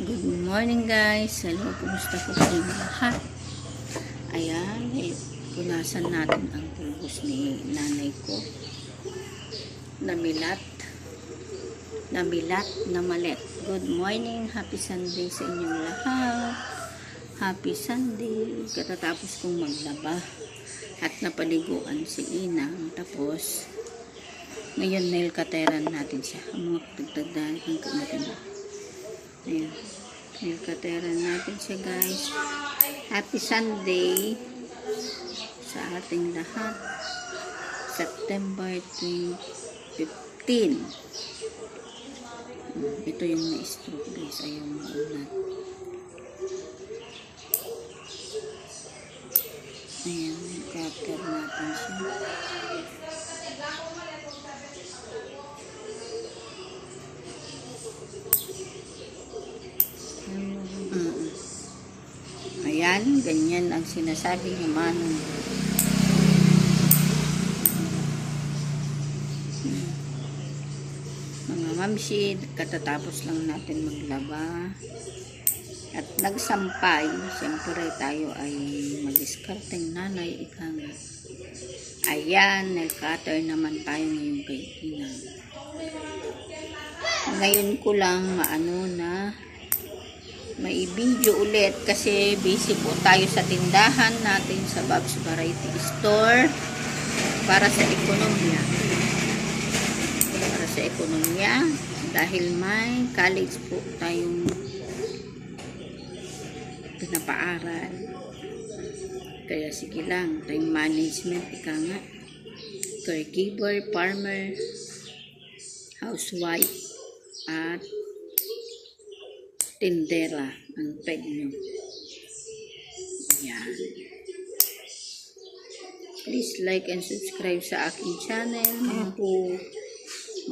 Good morning guys. Hello, kumusta po kayo lahat? Ayan, eh, punasan natin ang pulbos ni nanay ko. Namilat. Namilat na malet. Good morning. Happy Sunday sa inyong lahat. Happy Sunday. Katatapos kong maglaba at napaliguan si Inang. Tapos, ngayon nail kateran natin siya. Ang mga pagdagdagan ng kamatin. Ayan. Nail kateran natin siya guys. Happy Sunday sa ating lahat. September 2015. Hmm, Ito yung na-stroke guys. Ayaw mo ulat. Ayan, cutter natin siya. Ayan, ganyan ang sinasabi. Mm. Mga mamsi, katatapos lang natin maglaba. At nagsampay, siyempre tayo ay madiskarteng nanay, ika nga. Ayan, nag-cutter naman tayo ngayon kay Ina. Ngayon ko lang maano na may video ulit kasi busy po tayo sa tindahan natin sa Bob's Variety Store para sa ekonomiya. Para sa ekonomiya dahil may college po tayong pinapaaral. Kaya sige lang, time management, ika nga. Caregiver, farmer, housewife, at tindera ang peg nyo. Yan. Please like and subscribe sa aking channel. Mga po,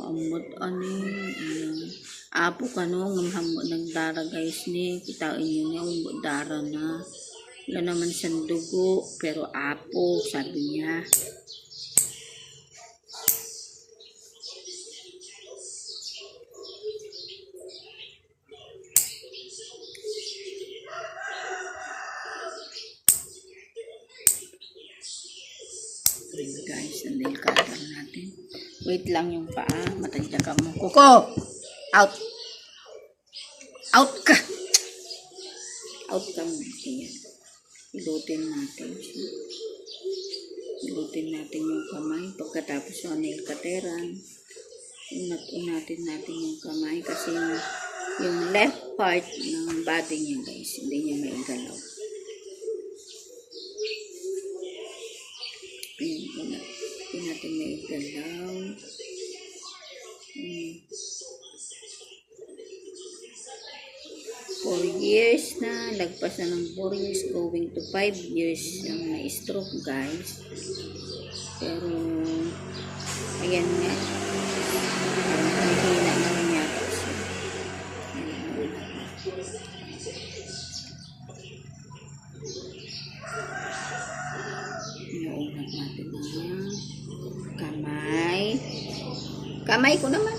maamot ani. Ayan. Apo ka no, ngamhamo nagdara guys ni. Kitain nyo niya, umbo dara na. Wala naman siyang dugo, pero apo, sabi niya. Ayan guys, ang nail cutter natin. Wait lang yung paa. Matadya ka mo. Kuko! Out! Out ka! Out ka mo. Ayan. Ilutin natin. Ilutin natin yung kamay. Pagkatapos yung nail cutteran, unat-unatin natin yung kamay kasi yung, yung left part ng body niya guys, hindi niya maigalaw. Ayan, una. Hindi natin may galaw. Hmm. Four years na. Lagpas na ng four years. Going to five years yung na-stroke, guys. Pero, ayan nga. Parang Kamay ko naman.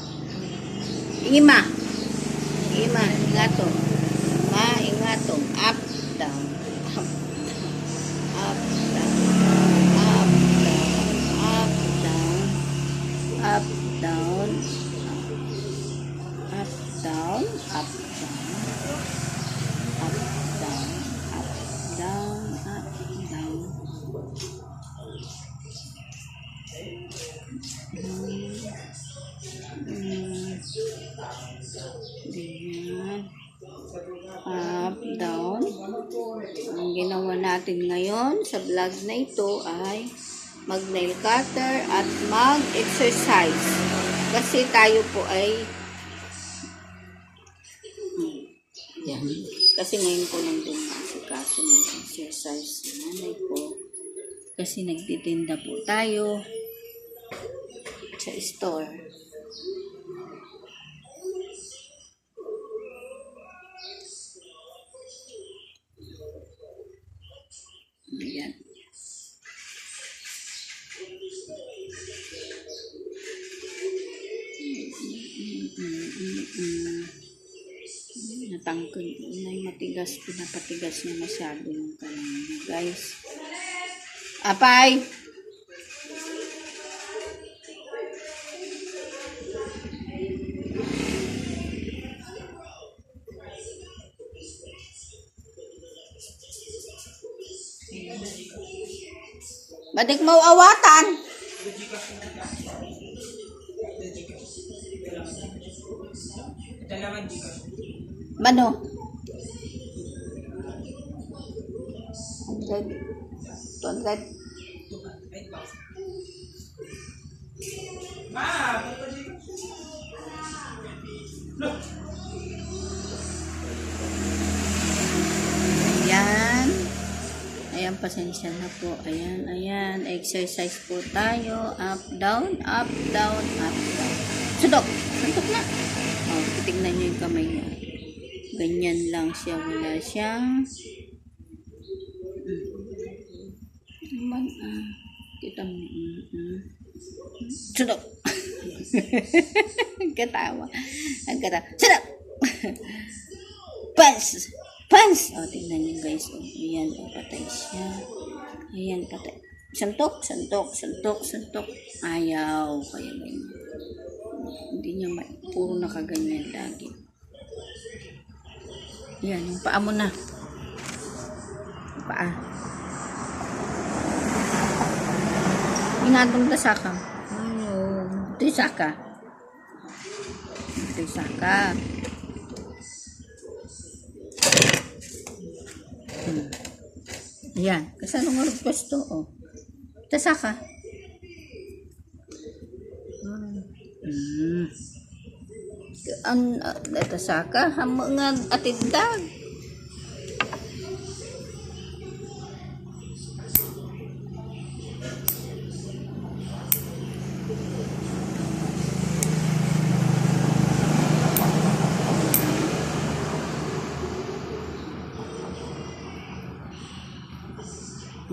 Ima. Ngayon sa vlog na ito ay mag-nail cutter at mag-exercise. Kasi tayo po ay yan. Kasi ngayon ko lang din masikaso ng exercise sa nanay ko. Kasi nagtitinda po tayo sa store. Natangkad na yung matigas, pinapatigas niya masyado yung kalan niya, guys. Apay! Badik mau awatan. Mano? 100. 200. Ayan. Ayan, pasensya na po. Ayan, ayan. Exercise po tayo. Up, down, up, down, up, down. Sudok! Suntok na! Oh, titignan niyo yung kamay niya. Ganyan lang siya. Wala siyang... Mm. Man, ah. Kita mo. Mm, mm. Katawa. Ang katawa. Sudok! Pans! Pans! O, tingnan niyo guys. O, ayan, o, patay siya. Ayan, patay. Santok, santok, santok, santok. Ayaw. Kaya ganyan. Hindi niya ma- puro nakaganyan lagi. Yan, yung paa mo na. Paa. Inadong dasaka. Ayun. Ito yung saka. Ito yung saka. Hmm. Kasi anong request to? Oh. Tasaka. Hmm. Ang uh, tasaka. Hamo nga atindag.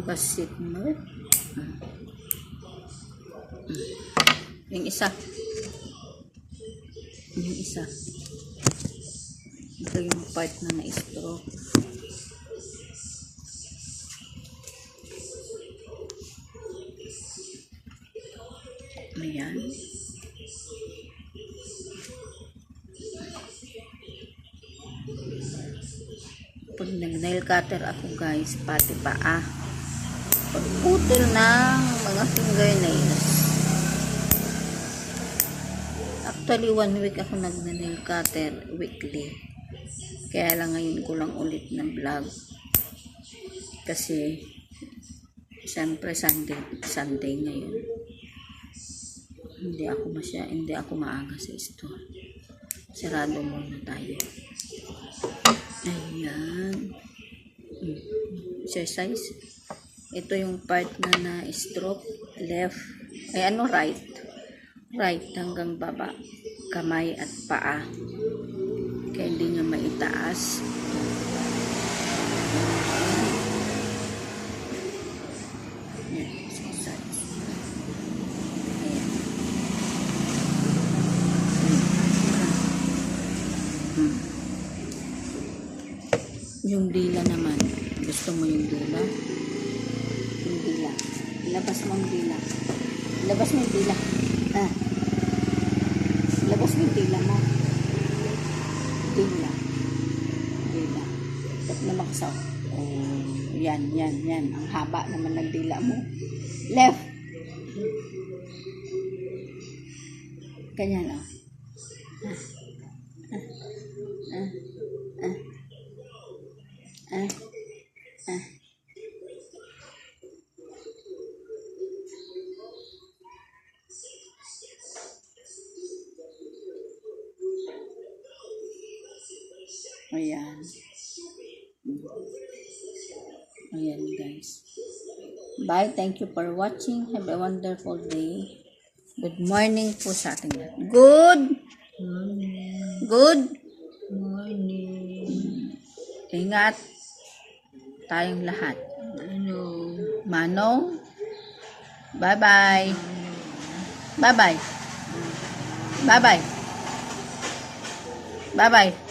Basit mo. Yung isa. Yung isa. Ito yung part na na-stroke. Ayan. Pag nag-nail cutter ako guys, pati paa. Pagputol ng mga fingernails. Actually, one week ako nag-nail cutter weekly. Kaya lang ngayon ko lang ulit na vlog. Kasi, siyempre Sunday, Sunday ngayon. Hindi ako masya, hindi ako maaga sa store. Sarado muna tayo. Ayan. Hmm. Exercise. Ito yung part na na-stroke. Left. Ay, ano right? Right hanggang baba. Kamay at paa. Kaya hindi niya maitaas. Yung dila naman. Gusto mo yung dila? Yung dila. Ilabas mo yung dila. Ilabas mo yung dila. Ah. Ilabas mo yung dila mo. Dila. Dila. Ba't na makasaw? Oh, yan, yan, yan. Ang haba naman ng dila mo. Left. Ganyan, oh. Ah. Ayan. Ayan guys. Bye. Thank you for watching. Have a wonderful day. Good morning po sa ating lahat. Good. Good. Morning. Ingat tayong lahat. Ano? Manong. Bye-bye. Bye-bye. Bye-bye. Bye-bye.